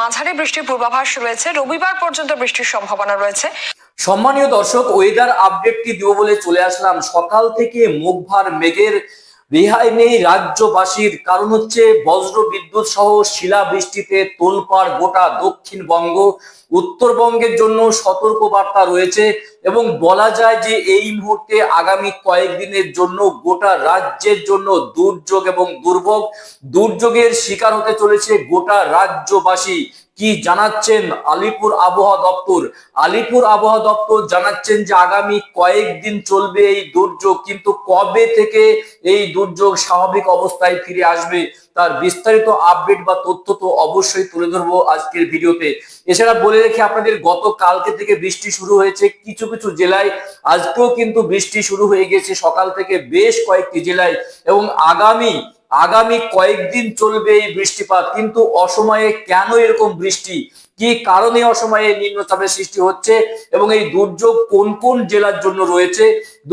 মাঝারি বৃষ্টির পূর্বাভাস রয়েছে। রবিবার পর্যন্ত বৃষ্টির সম্ভাবনা রয়েছে। সম্মানীয় দর্শক ওয়েদার আপডেটটি দিব বলে চলে আসলাম। সকাল থেকে মুখভার মেঘের রেহাই নেই রাজ্যবাসীর। কারণ হচ্ছে বজ্র বিদ্যুৎ সহ শিলা বৃষ্টিতে তোলপাড় গোটা দক্ষিণবঙ্গ। উত্তরবঙ্গের জন্য সতর্ক বার্তা রয়েছে এবং বলা যায় যে এই মুহূর্তে আগামী কয়েকদিনের জন্য গোটা রাজ্যের জন্য দুর্যোগ এবং দুর্ভোগ। দুর্যোগের শিকার হতে চলেছে গোটা রাজ্যবাসী। কি জানাচ্ছেন আলিপুর আবহাওয়া দপ্তর? আলিপুর আবহাওয়া দপ্তর জানাচ্ছেন যে আগামী কয়েকদিন চলবে এই দুর্যোগ, কিন্তু কবে থেকে এই দুর্যোগ স্বাভাবিক অবস্থায় ফিরে আসবে? তার বিস্তারিত আপডেট বা তথ্য তো অবশ্যই তুলে ধরবো আজকের ভিডিওতে। এছাড়া বলে রেখে আপনাদের গত কালকে থেকে বৃষ্টি শুরু হয়েছে। কিছু কিছু জেলায় আজকেও কিন্তু বৃষ্টি শুরু হয়ে গেছে। সকাল থেকে বেশ কয়েকটি জেলায় এবং আগামী আগামী কয়েকদিন চলবে এই বৃষ্টিপাত, কিন্তু অসময়ে কেন এরকম বৃষ্টি? কি কারণে অসময়ে নিম্নচাপের সৃষ্টি হচ্ছে? এবং এই দুর্যোগ কোন কোন জেলার জন্য রয়েছে?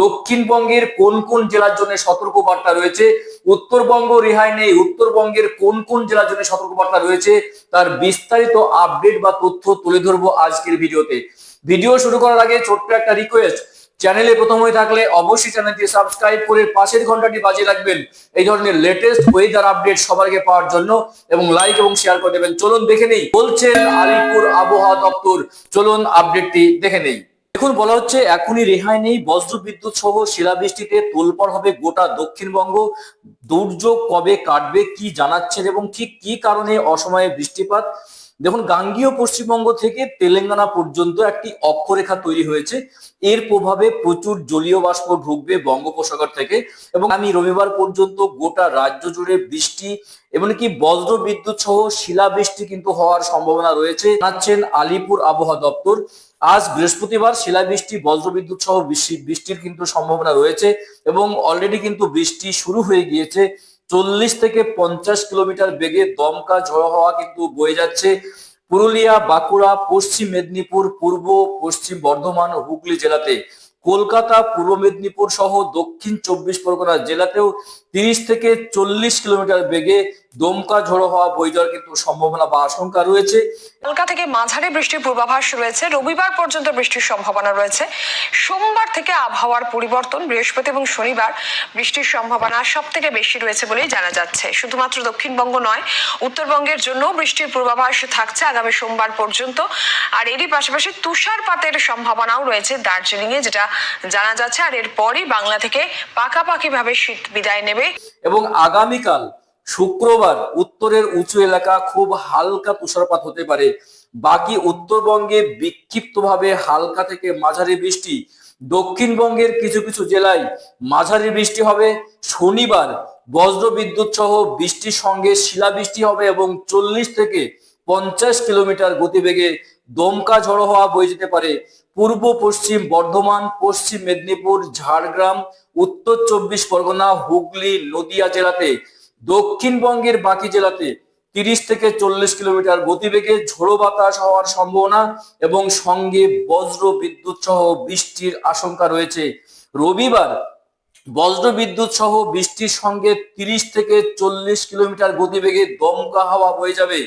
দক্ষিণবঙ্গের কোন কোন জেলার জন্য সতর্কবার্তা রয়েছে? উত্তরবঙ্গ রেহাই নেই, উত্তরবঙ্গের কোন কোন জেলার জন্য সতর্কবার্তা রয়েছে? তার বিস্তারিত আপডেট বা তথ্য তুলে ধরবো আজকের ভিডিওতে। ভিডিও শুরু করার আগে ছোট্ট একটা রিকোয়েস্ট চ্যানেলে প্রথম হয়ে থাকলে অবশ্যই চ্যানেলটি সাবস্ক্রাইব করে পাশের ঘন্টাটি বাজিয়ে রাখবেন। এই ধরনের লেটেস্ট ওয়েদার আপডেট সবার আগে পাওয়ার জন্য এবং লাইক এবং শেয়ার করে দেবেন। চলুন দেখে নেই, বলছেন আলিপুর আবহাওয়া দপ্তর। চলুন আপডেটটি দেখে নেই। দেখুন, বলা হচ্ছে এখনই রেহাই নেই বজ্র বিদ্যুৎ সহ শিলাবৃষ্টিতে তোলপাড় হবে গোটা দক্ষিণবঙ্গ। দুর্যোগ কবে কাটবে কি জানাচ্ছেন এবং ঠিক কি কারণে অসময়ে বৃষ্টিপাত? দেখুন, গাঙ্গীয় পশ্চিমবঙ্গ থেকে তেলেঙ্গানা পর্যন্ত একটি অক্ষরেখা তৈরি হয়েছে। এর প্রভাবে প্রচুর জলীয় বাষ্প ঢুকবে বঙ্গোপসাগর থেকে এবং আমি রবিবার পর্যন্ত গোটা রাজ্য জুড়ে বৃষ্টি এমনকি বজ্র বিদ্যুৎ সহ শিলাবৃষ্টি কিন্তু হওয়ার সম্ভাবনা রয়েছে, জানাচ্ছেন আলিপুর আবহাওয়া দপ্তর। আজ বৃহস্পতিবার শিলাবৃষ্টি বজ্রবিদ্যুৎ সহ বৃষ্টির কিন্তু সম্ভাবনা রয়েছে এবং অলরেডি কিন্তু বৃষ্টি শুরু হয়ে গিয়েছে। চল্লিশ থেকে পঞ্চাশ কিলোমিটার বেগে দমকা ঝড় হওয়া কিন্তু বয়ে যাচ্ছে। পুরুলিয়া, বাঁকুড়া, পশ্চিম মেদিনীপুর, পূর্ব, পশ্চিম বর্ধমান ও হুগলি জেলাতে। কলকাতা, পূর্ব মেদিনীপুর সহ দক্ষিণ চব্বিশ পরগনা জেলাতেও তিরিশ থেকে চল্লিশ কিলোমিটার বেগে দমকা ঝড়ো হওয়া বয়ে যাওয়ার কিন্তু সম্ভাবনা বা আশঙ্কা রয়েছে। হালকা থেকে মাঝারি বৃষ্টির পূর্বাভাস রয়েছে। রবিবার পর্যন্ত বৃষ্টির সম্ভাবনা রয়েছে। সোমবার থেকে আবহাওয়ার পরিবর্তন বৃহস্পতি এবং শনিবার বৃষ্টির সম্ভাবনা সব থেকে বেশি রয়েছে বলেই জানা যাচ্ছে। শুধুমাত্র দক্ষিণবঙ্গ নয় উত্তরবঙ্গের জন্য বৃষ্টির পূর্বাভাস থাকছে আগামী সোমবার পর্যন্ত। আর এরই পাশাপাশি তুষারপাতের সম্ভাবনাও রয়েছে দার্জিলিং এ যেটা জানা যাচ্ছে। আর এরপরই বাংলা থেকে পাকাপাকি ভাবে শীত বিদায় নেবে। এবং আগামীকাল শুক্রবার উত্তরের উঁচু এলাকা খুব হালকা তুষারপাত হতে পারে। বাকি উত্তরবঙ্গে বিক্ষিপ্তভাবে হালকা থেকে মাঝারি বৃষ্টি। দক্ষিণবঙ্গের কিছু কিছু জেলায় মাঝারি বৃষ্টি হবে। শনিবার বজ্র বিদ্যুৎ সহ বৃষ্টির সঙ্গে শিলাবৃষ্টি হবে এবং চল্লিশ থেকে পঞ্চাশ কিলোমিটার গতিবেগে দমকা ঝড়ো হওয়া বয়ে যেতে পারে। পূর্ব পশ্চিম বর্ধমান, পশ্চিম মেদিনীপুর, ঝাড়গ্রাম, উত্তর চব্বিশ পরগনা, হুগলি, নদিয়া জেলাতে দক্ষিণবঙ্গের বাকি জেলাতে তিরিশ থেকে চল্লিশ কিলোমিটার গতিবেগে ঝোড়ো বাতাস হওয়ার সম্ভাবনা এবং সঙ্গে বজ্র বিদ্যুৎ সহ বৃষ্টির আশঙ্কা রয়েছে। রবিবার বজ্র বিদ্যুৎ সহ বৃষ্টির সঙ্গে তিরিশ থেকে চল্লিশ কিলোমিটার গতিবেগে দমকা হাওয়া বয়ে যাবে।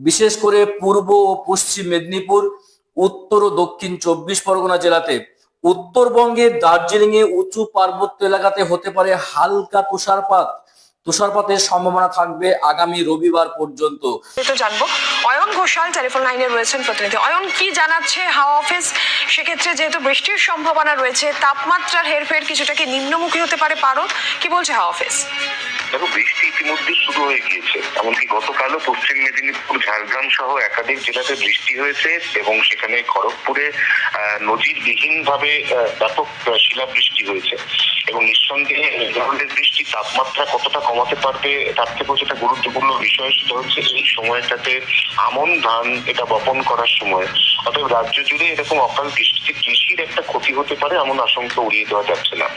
বিশেষ করে পূর্ব ও পশ্চিম মেদিনীপুর, উত্তর ও দক্ষিণ চব্বিশ পরগনা জেলাতে। উত্তরবঙ্গের দার্জিলিং এ উঁচু পার্বত্য এলাকাতে হতে পারে হালকা তুষারপাত। তুষারপাতের সম্ভাবনা থাকবে আগামী রবিবার পর্যন্ত। জানব অয়ন ঘোষাল টেলিফোন লাইনে রয়েছেন প্রতিনিধি। অয়ন কি জানাচ্ছে হাওয়া অফিস? সেক্ষেত্রে যেহেতু বৃষ্টির সম্ভাবনা রয়েছে তাপমাত্রার হেরফের কিছুটা কি নিম্নমুখী হতে পারে পারো কি বলছে হাওয়া অফিস? দেখো বৃষ্টি ইতিমধ্যে শুরু হয়ে গিয়েছে। এমনকি গতকালও পশ্চিম মেদিনীপুর ঝাড়গ্রাম সহ একাধিক জেলাতে বৃষ্টি হয়েছে এবং সেখানে খড়গপুরে নজিরবিহীন ভাবে ব্যাপক শিলাবৃষ্টি হয়েছে। এবং নিঃসন্দেহে এই ধরনের বৃষ্টি তাপমাত্রা কতটা কমাতে পারবে, তার থেকেও যেটা গুরুত্বপূর্ণ বিষয় সেটা হচ্ছে এই সময়টাতে আমন ধান এটা বপন করার সময়। অতএব রাজ্য জুড়ে এরকম অকাল বৃষ্টিতে কৃষির একটা ক্ষতি হতে পারে এমন আশঙ্কা উড়িয়ে দেওয়া যাচ্ছে না।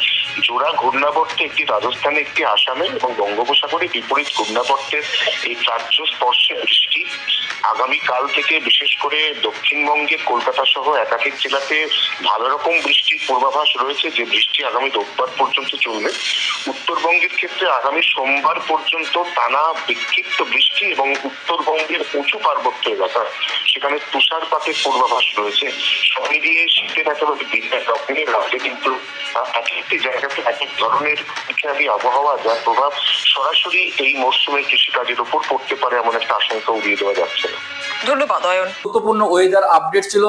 জোড়া ঘূর্ণাবর্তে একটি রাজস্থানে একটি আসামে এবং বঙ্গোপসাগরে বিপরীত ঘূর্ণাবর্তের এই রাজ্য স্পর্শে বৃষ্টি আগামীকাল থেকে বিশেষ করে দক্ষিণবঙ্গে কলকাতা সহ একাধিক জেলাতে ভালো রকম বৃষ্টির পূর্বাভাস রয়েছে। যে বৃষ্টি আগামী রোববার পর্যন্ত চলবে। উত্তরবঙ্গের ক্ষেত্রে আগামী সোমবার পর্যন্ত টানা বিক্ষিপ্ত বৃষ্টি এবং উত্তরবঙ্গের উঁচু পার্বত্য এলাকা, সেখানে তুষারপাতের পূর্বাভাস রয়েছে। সব মিলিয়ে শীতের একেবারে বিদ্যার রকমের রাজ্যে কিন্তু এক একটি জায়গাতে এক এক ধরনের ইত্যাদি আবহাওয়া, যার প্রভাব সরাসরি এই মরশুমের কৃষিকাজের উপর পড়তে পারে এমন একটা আশঙ্কা উড়িয়ে দেওয়া যাচ্ছে। না ধন্যবাদ অয়ন। গুরুত্বপূর্ণ ওয়েদার আপডেট ছিল।